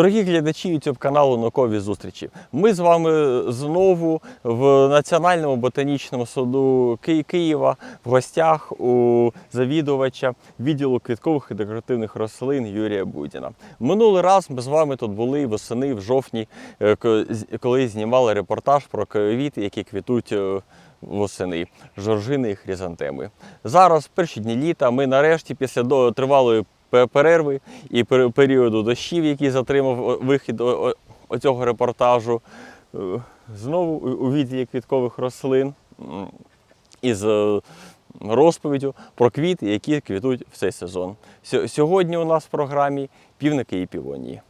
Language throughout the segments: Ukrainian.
Дорогі глядачі YouTube каналу Наукові зустрічі. Ми з вами знову в Національному ботанічному саду Ки- Києва в гостях у завідувача відділу квіткових і декоративних рослин Юрія Будіна. Минулий раз ми з вами тут були восени в жовтні, е, коли знімали репортаж про квіти, які квітуть. е, Восени, жоржини і хризантеми. Зараз, перші дні літа, ми нарешті після тривалої перерви і періоду дощів, який затримав вихід оцього репортажу, е, знову у- у відділі квіткових рослин із е, розповіддю про квіти, які квітуть в цей сезон. Сьогодні у нас в програмі півники і півонії.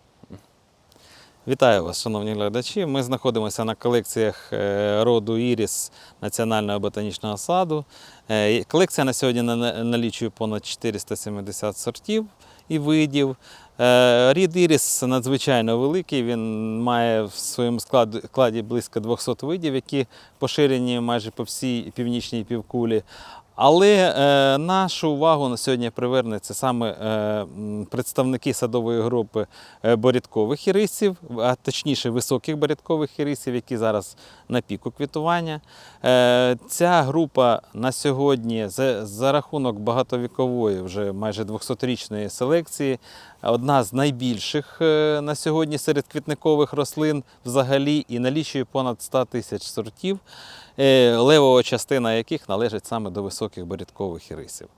Вітаю вас, шановні глядачі. Ми знаходимося на колекціях е, роду Іріс Національного ботанічного саду. Е, Колекція на сьогодні налічує понад 470 сортів і видів. Е, Рід Іріс надзвичайно великий. Він має в своєму складі, складі близько 200 видів, які поширені майже по всій північній півкулі. Але е, нашу увагу на сьогодні привернеться саме е, представники садової групи е, борідкових ірисів, а точніше високих борідкових ірисів, які зараз на піку квітування. Е, ця група на сьогодні за, за рахунок багатовікової, вже майже 200-річної селекції, одна з найбільших е, на сьогодні серед квітникових рослин взагалі і налічує понад 100 тисяч сортів левова частина яких належить саме до високих борідкових ірисів.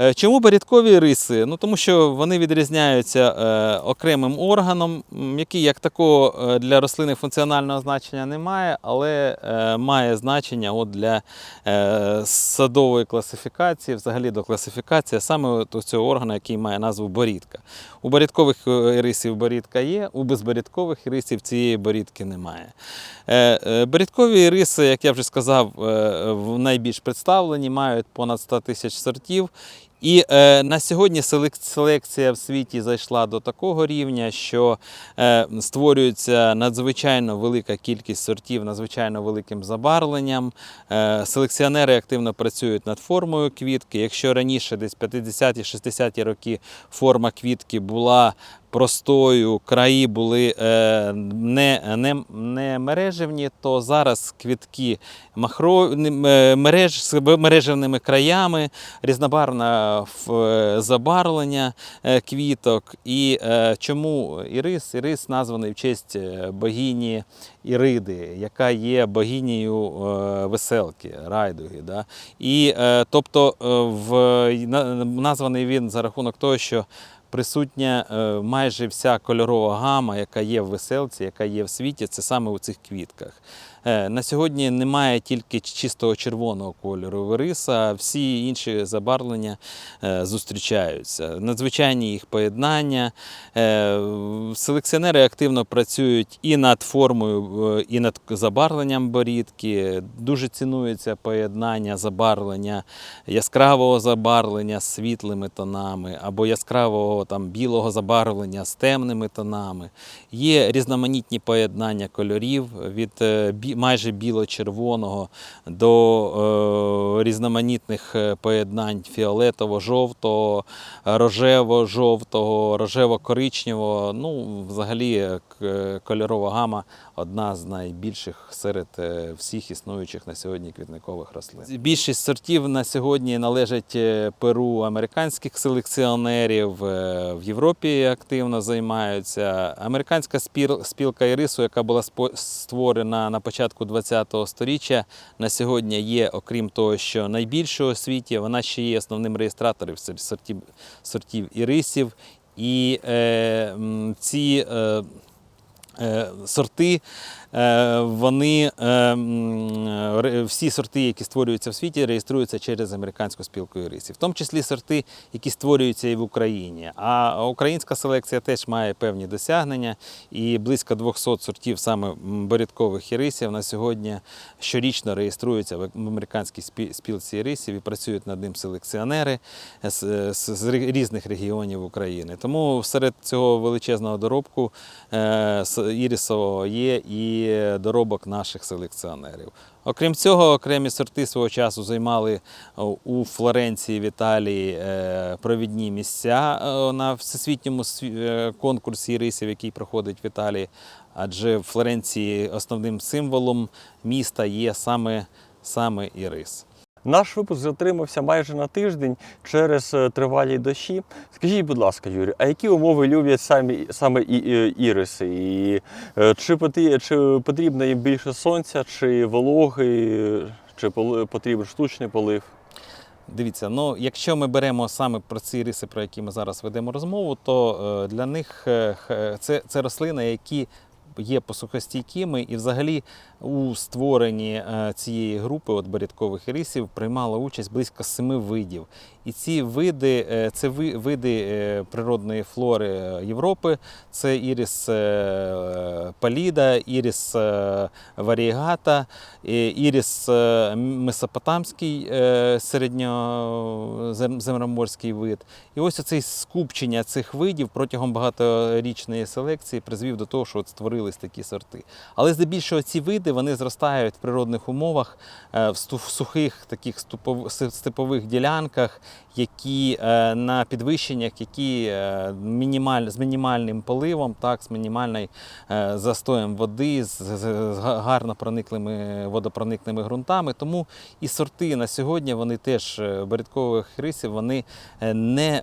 Е, Чому борідкові риси? Ну, тому що вони відрізняються е, окремим органом, який як такого е, для рослини функціонального значення не має, але е, має значення от для е, садової класифікації, взагалі до класифікації, саме цього органу, який має назву борідка. У борідкових е, ірисів борідка є, у безборідкових ірисів цієї борідки немає. Е, е, Борідкові риси, як я вже сказав, е, найбільш представлені, мають понад 100 тисяч сортів. І е, на сьогодні селекція в світі зайшла до такого рівня, що е, створюється надзвичайно велика кількість сортів, надзвичайно великим забарвленням. Е, селекціонери активно працюють над формою квітки. Якщо раніше, десь 50-60-ті роки, форма квітки була простою, краї були е, не, не, не мережевні, то зараз квітки махро, е, мереж, з мережевними краями, різнобарвне забарвлення е, квіток. І чому ірис? Ірис названий в честь богині Іриди, яка є богинею веселки, райдуги. Да? І тобто в, названий він за рахунок того, що присутня е, майже вся кольорова гама, яка є в веселці, яка є в світі, це саме у цих квітках. Е, На сьогодні немає тільки чистого червоного кольору вириса, всі інші забарвлення е, зустрічаються. Надзвичайні їх поєднання. Селекціонери активно працюють і над формою, і над забарвленням борідки. Дуже цінується поєднання забарвлення яскравого забарвлення з світлими тонами або яскравого там, білого забарвлення з темними тонами. Є різноманітні поєднання кольорів від е, майже біло-червоного до е, різноманітних е, поєднань фіолетово-жовтого, рожево-жовтого, рожево-коричневого. Ну, взагалі, е, кольорова гама одна з найбільших серед всіх існуючих на сьогодні квітникових рослин. Більшість сортів на сьогодні належать перу американських селекціонерів, в Європі активно займаються. Американська спілка ірису, яка була створена на початку ХХ століття, на сьогодні є, окрім того, що найбільшою у світі, вона ще є основним реєстратором сортів, сортів ірисів. І е, ці е, е, сорти, вони е, м, ре- всі сорти, які створюються в світі, реєструються через американську спілку ірисів, в тому числі сорти, які створюються і в Україні. А українська селекція теж має певні досягнення, і близько 200 сортів саме борідкових ірисів на сьогодні щорічно реєструються в американській спілці ірисів і працюють над ним селекціонери з, з, різних регіонів України. Тому серед цього величезного доробку е, ірисового є і і доробок наших селекціонерів. Окрім цього, окремі сорти свого часу займали у Флоренції в Італії е, провідні місця е, на всесвітньому е, конкурсі рисів, який проходить в Італії. Адже в Флоренції основним символом міста є саме, саме ірис. Наш випуск затримався майже на тиждень через е, тривалі дощі. Скажіть, будь ласка, Юрій, а які умови люблять самі саме і, і- іриси? І е, чи, потрі- чи потрібно їм більше сонця, чи вологи, е, чи потрібен штучний полив? Дивіться, ну якщо ми беремо саме про ці риси, про які ми зараз ведемо розмову, то е, для них е, це, це рослини, які є посухостійкими, і взагалі у створенні е, цієї групи от баріткових рисів приймало участь близько семи видів. І ці види е, це види е, природної флори Європи. Це іріс паліда, іріс варієгата, іріс месопотамський середньоземноморський вид. І ось оцей скупчення цих видів протягом багаторічної селекції призвів до того, що от створились такі сорти. Але здебільшого ці види вони зростають в природних умовах, е, в сухих таких степових ділянках, які е, на підвищеннях, які е, мінімаль, з мінімальним поливом, так, з мінімальним застоєм води, з, гарно прониклими водопроникними ґрунтами. Тому і сорти на сьогодні вони теж баріткових рисів вони не,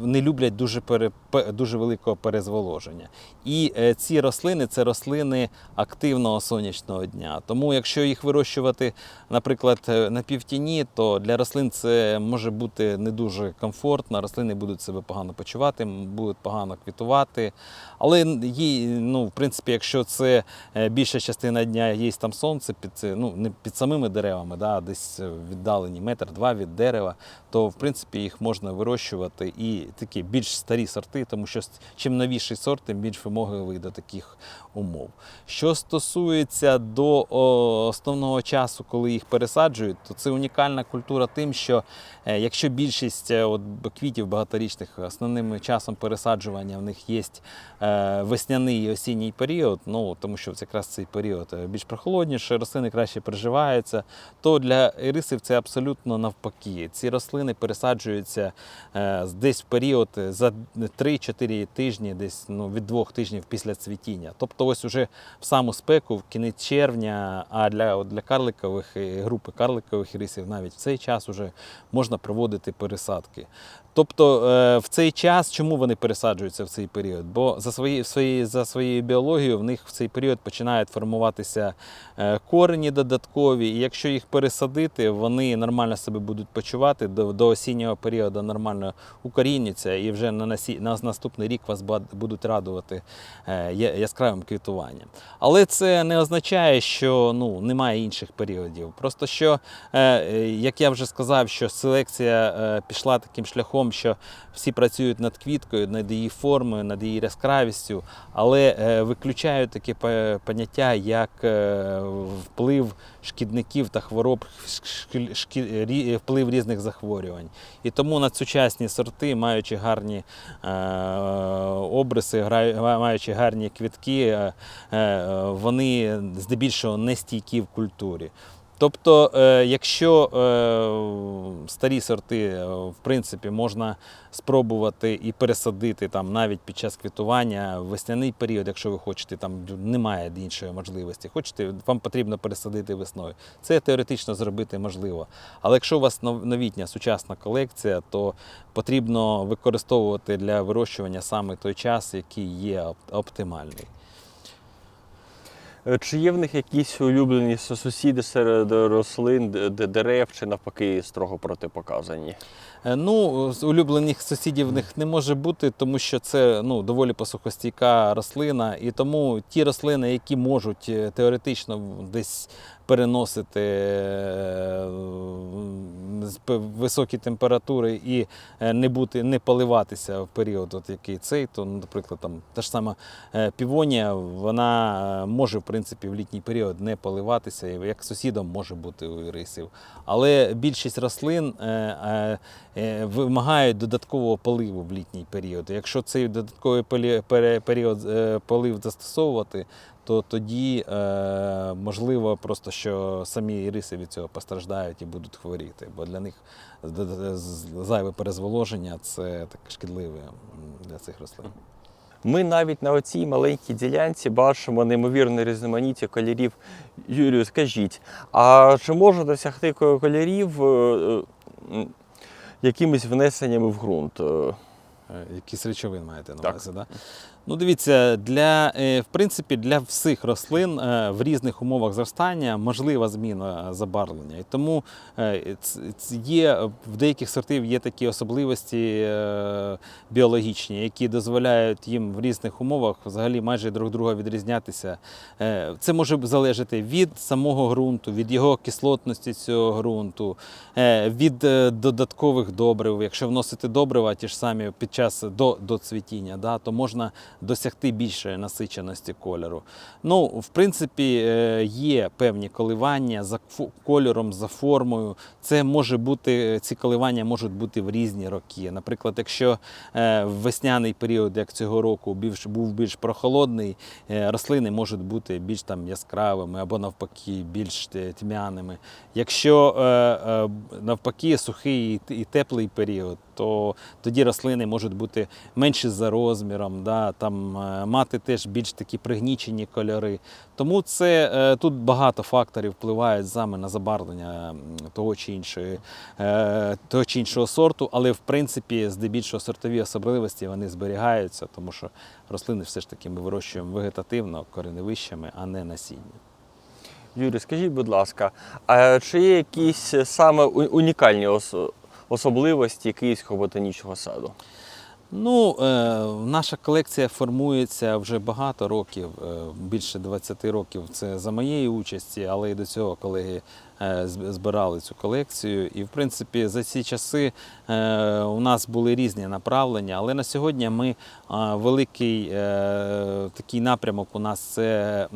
не люблять дуже, пере, дуже великого перезволоження. І ці рослини це рослини активного сонячного дня. Тому, якщо їх вирощувати, наприклад, е, на півтіні, то для рослин це може бути не дуже комфортно. Рослини будуть себе погано почувати, будуть погано квітувати. Але їй, ну, в принципі, якщо це е, більша частина дня є там сонце під ну не під самими деревами, да, десь е, віддалені метр-два від дерева, то в принципі їх можна вирощувати і такі більш старі сорти, тому що чим новіший сорт, тим більш вимогливий до таких умов. Що стосується до основного часу, коли їх пересаджують, то це унікальна культура тим, що е, якщо більшість е, от, квітів багаторічних основним часом пересаджування в них є е, весняний і осінній період, ну тому що якраз цей період більш прохолодніше, рослини краще переживаються, то для ірисів це абсолютно навпаки. Ці рослини пересаджуються десь в період за 3-4 тижні, десь ну, від двох тижнів після цвітіння. Тобто, ось уже в саму спеку, в кінець червня, а для, от для карликових е, групи карликових рисів навіть в цей час уже можна проводити пересадки. Тобто е, в цей час, чому вони пересаджуються в цей період? Бо за, свої, за своєю біологією в них в цей період починають формуватися е, корені додаткові, і якщо їх пересадити, вони нормально себе будуть почувати до, до осіннього періоду нормально укорінюються, і вже на, насі, на наступний рік вас будуть радувати е, яскравим квітуванням. Але це не означає, що ну, немає інших періодів. Просто що, як я вже сказав, що селекція пішла таким шляхом, що всі працюють над квіткою, над її формою, над її яскравістю, але е, виключають таке поняття, як е, вплив шкідників та хвороб, вплив різних захворювань. І тому надсучасні сорти, маючи гарні е, обриси, маючи гарні квітки, вони здебільшого не стійкі в культурі. Тобто, е, якщо е, старі сорти, е, в принципі, можна спробувати і пересадити там навіть під час квітування в весняний період, якщо ви хочете, там немає іншої можливості. Хочете, вам потрібно пересадити весною. Це теоретично зробити можливо. Але якщо у вас новітня сучасна колекція, то потрібно використовувати для вирощування саме той час, який є оптимальний. Е, Чи є в них якісь улюблені сусіди серед рослин, дерев, чи навпаки строго протипоказані? Е, Ну, улюблених сусідів в них не може бути, тому що це ну, доволі посухостійка рослина, і тому ті рослини, які можуть е, теоретично десь переносити е, високі температури і не бути, не поливатися в період, от який цей, то, ну, наприклад, там та ж сама півонія, вона може в принципі в літній період не поливатися, як сусідом може бути у ірисів. Але більшість рослин вимагають додаткового поливу в літній період. Якщо цей додатковий період е, полив застосовувати, то тоді е, можливо просто що самі іриси від цього постраждають і будуть хворіти, бо для них зайве перезволоження це так шкідливе для цих рослин. Ми навіть на оцій маленькій ділянці бачимо неймовірне різноманіття кольорів. Юрію, скажіть, а чи можна досягти кольорів е, е, якимись внесеннями в ґрунт? Е, Е, Якісь речовин маєте на Так. увазі, да? Ну, дивіться, для, е, в принципі, для всіх рослин е, в різних умовах зростання можлива зміна забарвлення. І тому е, є в деяких сортів є такі особливості біологічні, які дозволяють їм в різних умовах взагалі майже друг друга відрізнятися. Це може залежати від самого ґрунту, від його кислотності цього ґрунту, від додаткових добрив. Якщо вносити добрива ті ж самі під час до, до цвітіння, да, то можна досягти більшої насиченості кольору. Ну, в принципі, е, є певні коливання за кольором, за формою. Це може бути, ці коливання можуть бути в різні роки. Наприклад, якщо е, весняний період, як цього року, більш, був більш прохолодний, е, рослини можуть бути більш там яскравими або навпаки більш тьмяними. Якщо навпаки сухий і теплий період, то тоді рослини можуть бути менші за розміром, да, там, е, мати теж більш такі пригнічені кольори. Тому це е, тут багато факторів впливають саме на забарвлення того чи іншої, е, того чи іншого сорту, але в принципі здебільшого сортові особливості вони зберігаються, тому що рослини все ж таки ми вирощуємо вегетативно кореневищами, а не насіння. Юрій, скажіть, будь ласка, а чи є якісь саме унікальні особливості Київського ботанічного саду? Ну, е, наша колекція формується вже багато років, е, більше 20 років. Це за моєї участі, але і до цього колеги е, збирали цю колекцію. І, в принципі, за ці часи у нас були різні направлення, але на сьогодні ми великий такий напрямок у нас це.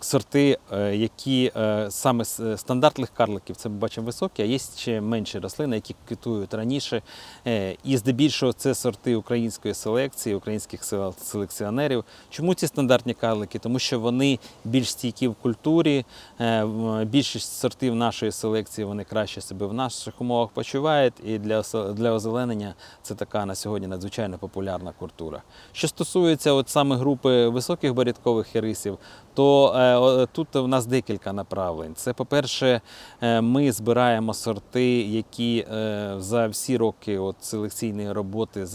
Сорти, е, які е, саме стандартних карликів, це ми бачимо високі, а є ще менші рослини, які квітують раніше. Е, І здебільшого це сорти української селекції, українських селекціонерів. Чому ці стандартні карлики? Тому що вони більш стійкі в культурі. е, Більшість сортів нашої селекції вони краще себе в наших умовах почувають. І для, для озеленення це така на сьогодні надзвичайно популярна культура. Що стосується от саме групи високих баріткових ірисів, то е, тут у нас декілька направлень. Це, по-перше, е, ми збираємо сорти, які е, за всі роки от, селекційної роботи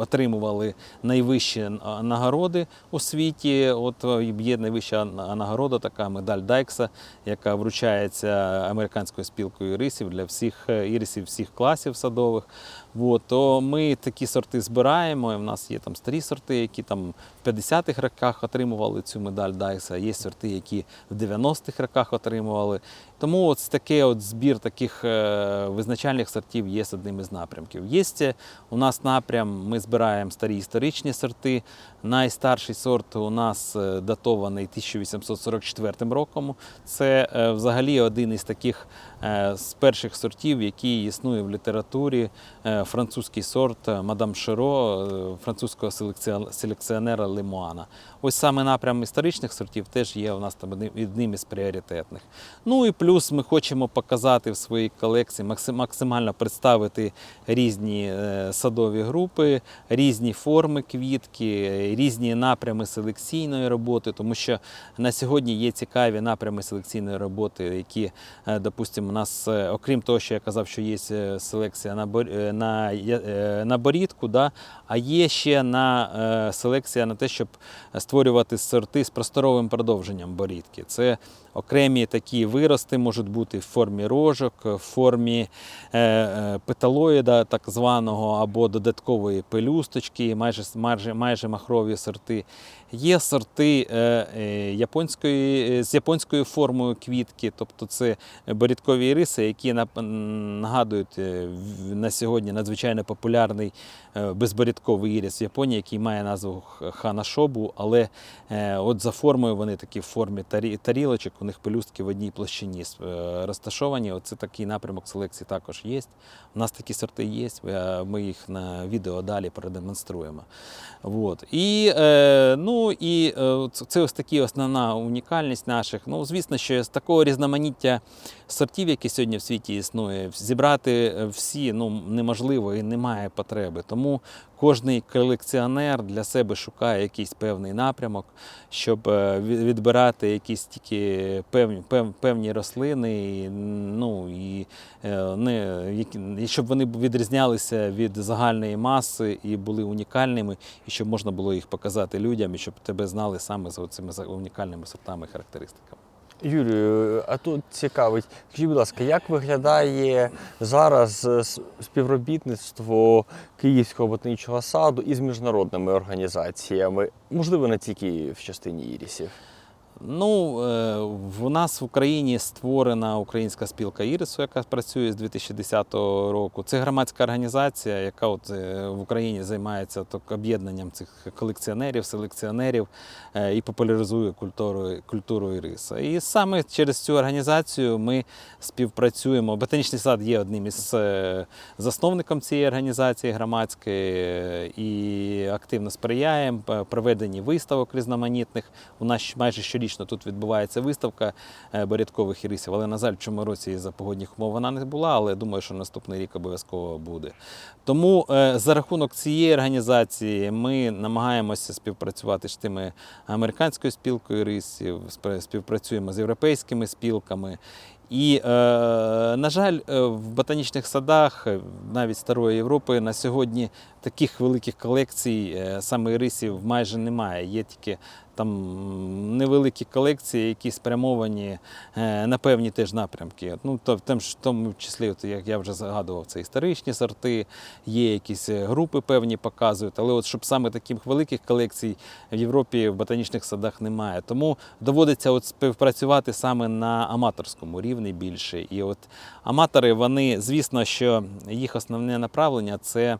отримували найвищі нагороди у світі. От є найвища нагорода, така медаль Дайкса, яка вручається американською спілкою ірисів для всіх ірисів всіх класів садових. От, то ми такі сорти збираємо. і В нас є там старі сорти, які там в 50-х роках отримували цю медаль Дайса. Є сорти, які в 90-х роках отримували. Тому от такий от збір таких е, визначальних сортів є одним із напрямків. Є у нас напрям, ми збираємо старі історичні сорти. Найстарший сорт у нас е, датований 1844 роком. Це е, взагалі один із таких з перших сортів, який існує в літературі. Французький сорт Мадам Широ, французького селекціонера Лемуана. Ось саме напрям історичних сортів теж є у нас там одним із пріоритетних. Ну і плюс ми хочемо показати в своїй колекції, максимально представити різні е, садові групи, різні форми квітки, різні напрями селекційної роботи, тому що на сьогодні є цікаві напрями селекційної роботи, які, е, допустимо, у нас, е, окрім того, що я казав, що є селекція на, на, на борідку, да, а є ще на селекція на те, щоб створювати сорти з просторовим продовженням борідки. Це окремі такі вирости можуть бути в формі рожок, в формі е, е, петалоїда, так званого, або додаткової пелюсточки, майже, майже, майже махрові сорти. Є сорти е, японської, з японською формою квітки, тобто це борідкові риси, які нагадують на сьогодні надзвичайно популярний безборідковий ірис в Японії, який має назву ханашобу, але е, от за формою вони такі в формі тарілочок, у них пелюстки в одній площині е, розташовані. Оце такий напрямок селекції також є. У нас такі сорти є, е, ми їх на відео далі продемонструємо. Вот. І, е, ну, і е, це- ось такі основна унікальність наших. Ну, звісно, що з такого різноманіття сортів, які сьогодні в світі існує, зібрати е, всі ну, неможливо і немає потреби. Тому кожний колекціонер для себе шукає якийсь певний напрямок, щоб е, відбирати якісь тільки певні, певні рослини, і, ну, і, е, не, і щоб вони відрізнялися від загальної маси і були унікальними, і щоб можна було їх показати людям, і щоб тебе знали саме за цими унікальними сортами характеристиками. Юрію, а тут цікавить, скажіть, будь ласка, як виглядає зараз е, співробітництво Київського ботанічного саду із міжнародними організаціями, можливо, не тільки в частині ірісів? Ну, е, в нас в Україні створена українська спілка Ірису, яка працює з 2010 року. Це громадська організація, яка от е, в Україні займається так, об'єднанням цих колекціонерів, селекціонерів е, і популяризує культуру, культуру Іриса. І саме через цю організацію ми співпрацюємо. Ботанічний сад є одним із засновником цієї організації громадської і активно сприяємо проведенні виставок різноманітних. У нас майже щорічно тут відбувається виставка е, порядкових ірисів, але, на жаль, в цьому році із-за погодних умов вона не була, але думаю, що наступний рік обов'язково буде. Тому е, за рахунок цієї організації ми намагаємося співпрацювати з тими американською спілкою ірисів, співпрацюємо з європейськими спілками. І, е, на жаль, в ботанічних садах, навіть Старої Європи, на сьогодні таких великих колекцій е, саме ірисів майже немає. Є тільки там невеликі колекції, які спрямовані е, на певні теж напрямки. Ну, то, в тому числі, от, як я вже згадував, це історичні сорти, є якісь е, групи певні показують, але от щоб саме таких великих колекцій в Європі в ботанічних садах немає. Тому доводиться от співпрацювати саме на аматорському рівні більше. І от аматори, вони, звісно, що їх основне направлення це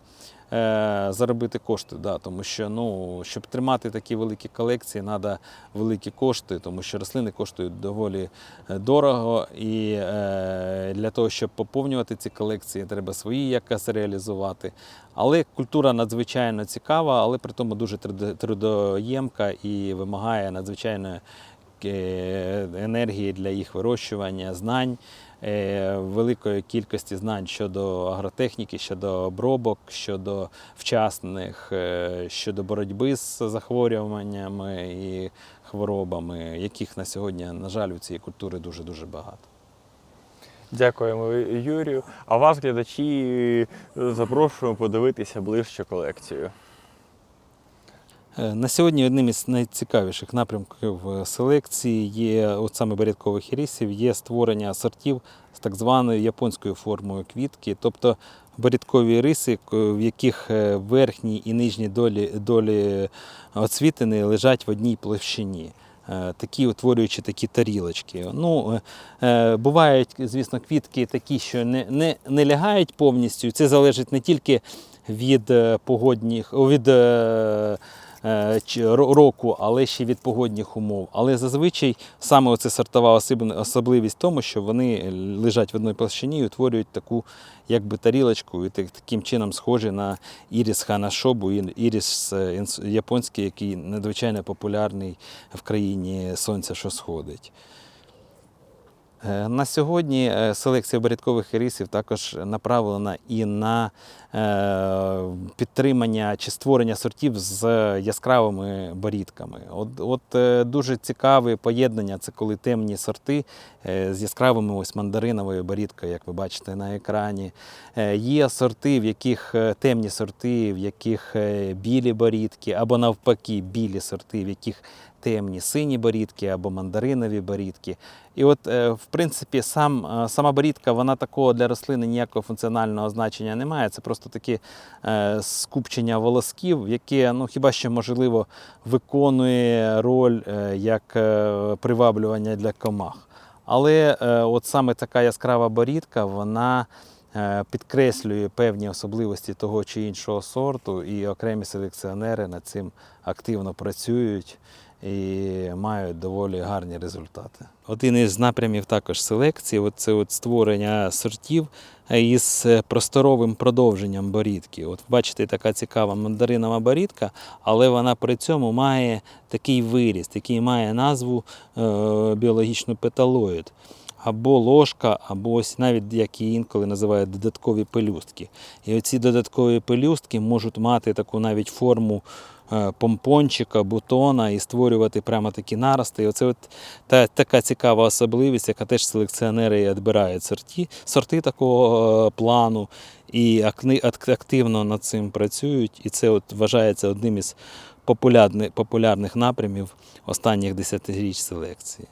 заробити кошти. Да, тому що ну, щоб тримати такі великі колекції, треба великі кошти, тому що рослини коштують доволі е, дорого. І е, для того, щоб поповнювати ці колекції, треба свої якось реалізувати. Але культура надзвичайно цікава, але при тому дуже трудоємка і вимагає надзвичайно е, енергії для їх вирощування, знань, е, великої кількості знань щодо агротехніки, щодо обробок, щодо вчасних, е, щодо боротьби з захворюваннями і хворобами, яких на сьогодні, на жаль, у цієї культури дуже-дуже багато. Дякуємо, Юрію. А вас, глядачі, е, запрошуємо подивитися ближче колекцію. Е, На сьогодні одним із найцікавіших напрямків е, селекції є от саме порядкових ірисів, є створення сортів з так званою японською формою квітки, тобто борідкові риси, в яких е, верхні і нижні долі, долі оцвітини лежать в одній площині. Такі утворюючи такі тарілочки. Ну, бувають, звісно, квітки такі, що не, не, не лягають повністю. Це залежить не тільки від погодних, від року, але ще від погодних умов. Але зазвичай саме оце сортова особливість в тому, що вони лежать в одній площині і утворюють таку якби тарілочку, і таким чином схожі на іріс ханашобу, іріс е, японський, який надзвичайно популярний в країні сонця, що сходить. Е, На сьогодні е, селекція порядкових ірисів також направлена і на е, підтримання чи створення сортів з яскравими борідками. От, от дуже цікаве поєднання це коли темні сорти з яскравими ось мандариновою борідкою, як ви бачите на екрані. Є сорти, в яких темні сорти, в яких білі борідки, або навпаки, білі сорти, в яких темні сині борідки або мандаринові борідки. І от, е, в принципі, сам, е, сама борідка, вона такого для рослини ніякого функціонального значення не має. Це просто таке скупчення волосків, яке ну, хіба що можливо виконує роль е, як приваблювання для комах. Але от саме така яскрава борідка, вона підкреслює певні особливості того чи іншого сорту, і окремі селекціонери над цим активно працюють і мають доволі гарні результати. Один із напрямів також селекції от це от створення сортів е, із е, просторовим продовженням борідки. От бачите, така цікава мандаринова борідка, але вона при цьому має такий виріст, який має назву е, біологічну петалоїд. Або ложка, або ось навіть як її інколи називають додаткові пелюстки. І оці додаткові пелюстки можуть мати таку навіть форму помпончика, бутона і створювати прямо такі нарости. І оце от та, така цікава особливість, яка теж селекціонери відбирають сорти, сорти такого е, плану і активно над цим працюють. І це от вважається одним із популярних напрямів останніх десятиріч селекції.